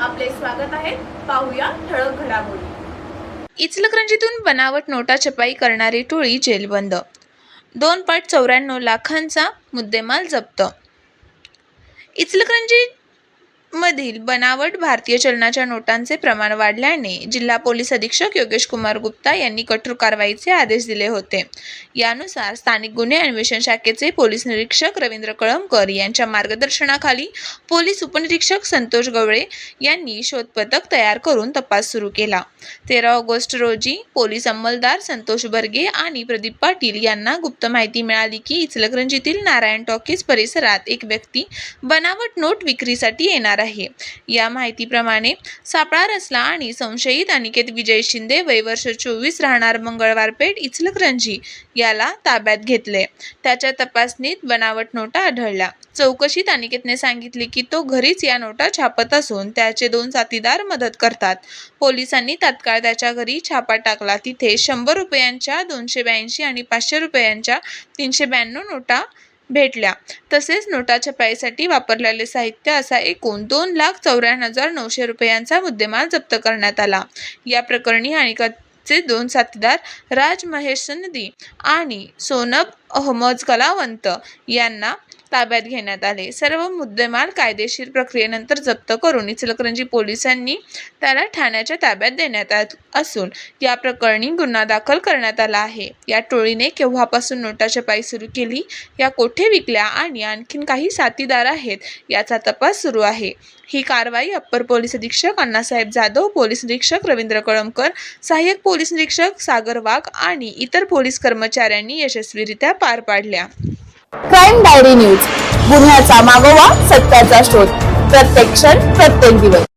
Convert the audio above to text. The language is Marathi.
आपले स्वागत आहे. पाहूया ठळक घडामोडी. इचलकरंजीतून बनावट नोटा छपाई करणारी टोळी जेलबंद. दोन पॉईंट चौऱ्याण्णव लाखांचा मुद्देमाल जप्त. इचलकरंजी मधील बनावट भारतीय चलनाच्या नोटांचे प्रमाण वाढल्याने जिल्हा पोलीस अधीक्षक योगेश कुमार गुप्ता यांनी कठोर कारवाईचे आदेश दिले होते. यानुसार स्थानिक गुन्हे अन्वेषण शाखेचे पोलीस निरीक्षक रवींद्र कळमकर यांच्या मार्गदर्शनाखाली पोलीस उपनिरीक्षक संतोष गवळे यांनी शोधपथक तयार करून तपास सुरू केला. तेरा ऑगस्ट रोजी पोलीस अंमलदार संतोष बर्गे आणि प्रदीप पाटील यांना गुप्त माहिती मिळाली की इचलकरंजीतील नारायण टॉकीज परिसरात एक व्यक्ती बनावट नोट विक्रीसाठी येणार आहे. या माहितीप्रमाणे सापळा रचला आणि संशयित अनिकेत विजय शिंदे वय वर्ष चोवीस राहणार मंगळवार पेठ इचलकरंजी याला ताब्यात घेतले. त्याच्या तपासणीत बनावट नोटा आढळल्या. चौकशीत अनिकेतने सांगितले की तो घरीच या नोटा छापत असून त्याचे दोन साथीदार मदत करतात. पोलिसांनी तात्काळ त्याच्या घरी छापा टाकला. तिथे शंभर रुपयांच्या दोनशे ब्याऐंशी आणि पाचशे रुपयांच्या तीनशे ब्याण्णव नोटा भेटल्या. तसेच नोटा छपाईसाठी वापरलेले साहित्य असा एकूण दोन लाख चौऱ्याण्णव हजार नऊशे रुपयांचा मुद्देमाल जप्त करण्यात आला. या प्रकरणी आणि चे दोन साथीदार राज महेश सनदी आणि सोनब अहमद कलावंत यांना ताब्यात घेण्यात आले. सर्व मुद्देमाल कायदेशीर प्रक्रियेनंतर जप्त करून इचलकरंजी पोलिसांनी त्याला ठाण्याच्या ताब्यात देण्यात आत असून या प्रकरणी गुन्हा दाखल करण्यात आला आहे. या टोळीने केव्हापासून नोटा छपाई सुरू केली या कोठे विकल्या आणि आणखीन काही साथीदार आहेत याचा तपास सुरू आहे. ही कारवाई अप्पर पोलीस अधीक्षक अण्णासाहेब जाधव पोलीस अधीक्षक रवींद्र कळमकर सहाय्यक पोलीस निरीक्षक सागर वाघ आणि इतर पोलीस कर्मचाऱ्यांनी यशस्वीरित्या पार पाडल्या. Crime diary news. गुन्ह्याचा मागोवा सत्याचा शोध. प्रत्येक क्षण प्रत्येक दिवस.